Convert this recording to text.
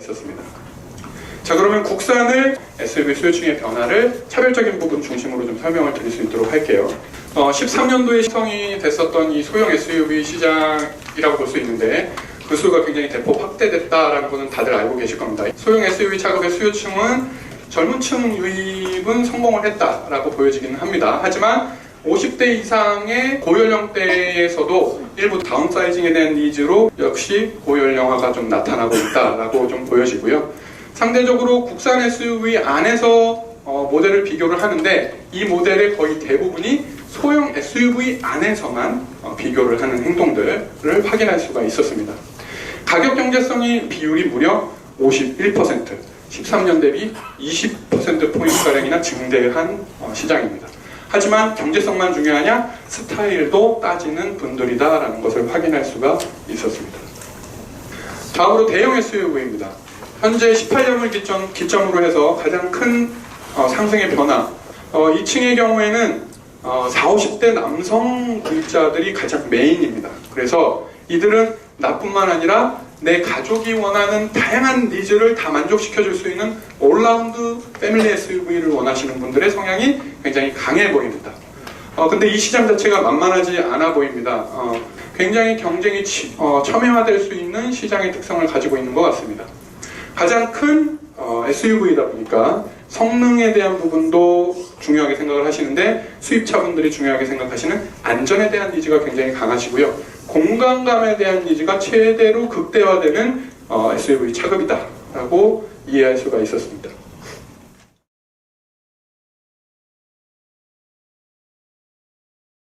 있었습니다. 자 그러면 국산을 SUV 수요층의 변화를 차별적인 부분 중심으로 좀 설명을 드릴 수 있도록 할게요. 어, 13년도에 시성이 됐었던 이 소형 SUV 시장이라고 볼 수 있는데 그 수가 굉장히 대폭 확대됐다라는 거는 다들 알고 계실 겁니다. 소형 SUV 차급의 수요층은 젊은 층 유입은 성공을 했다라고 보여지기는 합니다. 하지만 50대 이상의 고연령대에서도 일부 다운사이징에 대한 니즈로 역시 고연령화가 좀 나타나고 있다라고 좀 보여지고요. 상대적으로 국산 SUV 안에서 어, 모델을 비교를 하는데 이 모델의 거의 대부분이 소형 SUV 안에서만 어, 비교를 하는 행동들을 확인할 수가 있었습니다. 가격 경제성이 비율이 무려 51%, 13년 대비 20%포인트가량이나 증대한 어, 시장입니다. 하지만 경제성만 중요하냐? 스타일도 따지는 분들이다라는 것을 확인할 수가 있었습니다. 다음으로 대형 SUV입니다. 현재 18년을 기점, 기점으로 해서 가장 큰 어, 상승의 변화. 어, 이 층의 경우에는 어, 40, 50대 남성 구입자들이 가장 메인입니다. 그래서 이들은 나뿐만 아니라 내 가족이 원하는 다양한 니즈를 다 만족시켜 줄 수 있는 올라운드 패밀리 SUV를 원하시는 분들의 성향이 굉장히 강해 보입니다. 어, 근데 이 시장 자체가 만만하지 않아 보입니다. 어, 굉장히 경쟁이 치- 어, 첨예화될 수 있는 시장의 특성을 가지고 있는 것 같습니다. 가장 큰 어, SUV이다 보니까 성능에 대한 부분도 중요하게 생각을 하시는데 수입차분들이 중요하게 생각하시는 안전에 대한 니즈가 굉장히 강하시고요. 공간감에 대한 니즈가 최대로 극대화되는 어, SUV 차급이다라고 이해할 수가 있었습니다.